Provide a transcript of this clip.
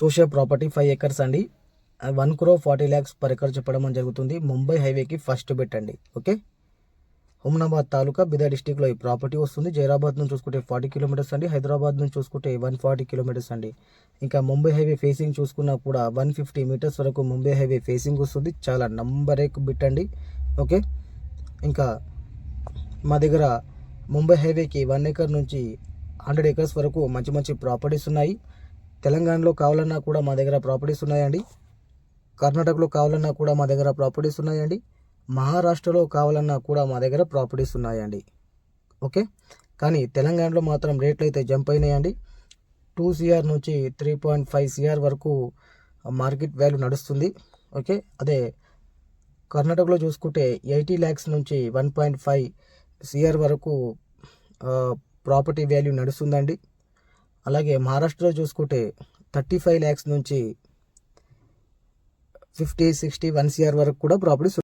చూసే property five acres అండి. One crore forty lakhs per acre చెప్పడం జరుగుతుంది. ముంబై హైవేకి ఫస్ట్ బెట్ అండి. ఓకే హుమ్నాబాద్ తాలూకా బిదా డిస్టిక్లో ఈ ప్రాపర్టీ వస్తుంది. జైరాబాద్ నుంచి చూసుకుంటే ఫార్టీ కిలోమీటర్స్ అండి. హైదరాబాద్ నుంచి చూసుకుంటే వన్ ఫార్టీ కిలోమీటర్స్ అండి. ఇంకా ముంబై హైవే ఫేసింగ్ చూసుకున్నా కూడా వన్ ఫిఫ్టీ మీటర్స్ వరకు ముంబై హైవే ఫేసింగ్ వస్తుంది. చాలా నంబర్ ఎక్ బిట్ అండి. ఓకే ఇంకా మా దగ్గర ముంబై హైవేకి వన్ ఎకర్ నుంచి హండ్రెడ్ ఎకర్స్ వరకు మంచి మంచి ప్రాపర్టీస్ ఉన్నాయి. తెలంగాణలో కావాలన్నా కూడా మా దగ్గర ప్రాపర్టీస్ ఉన్నాయండి. కర్ణాటకలో కావాలన్నా కూడా మా దగ్గర ప్రాపర్టీస్ ఉన్నాయండి. మహారాష్ట్రలో కావాలన్నా కూడా మా దగ్గర ప్రాపర్టీస్ ఉన్నాయండి. ఓకే? కానీ తెలంగాణలో మాత్రం రేట్లు అయితే జంప్ అయినాయండి. టూ సిఆర్ నుంచి త్రీ పాయింట్ ఫైవ్ సిఆర్ వరకు మార్కెట్ వాల్యూ నడుస్తుంది. ఓకే? అదే కర్ణాటకలో చూసుకుంటే ఎయిటీ ల్యాక్స్ నుంచి వన్ పాయింట్ ఫైవ్ సిఆర్ వరకు ప్రాపర్టీ వాల్యూ నడుస్తుందండి. అలాగే మహారాష్ట్రలో చూసుకుంటే థర్టీ ఫైవ్ ల్యాక్స్ నుంచి ఫిఫ్టీ సిక్స్టీ వన్ సిఆర్ వరకు కూడా ప్రాపర్టీస్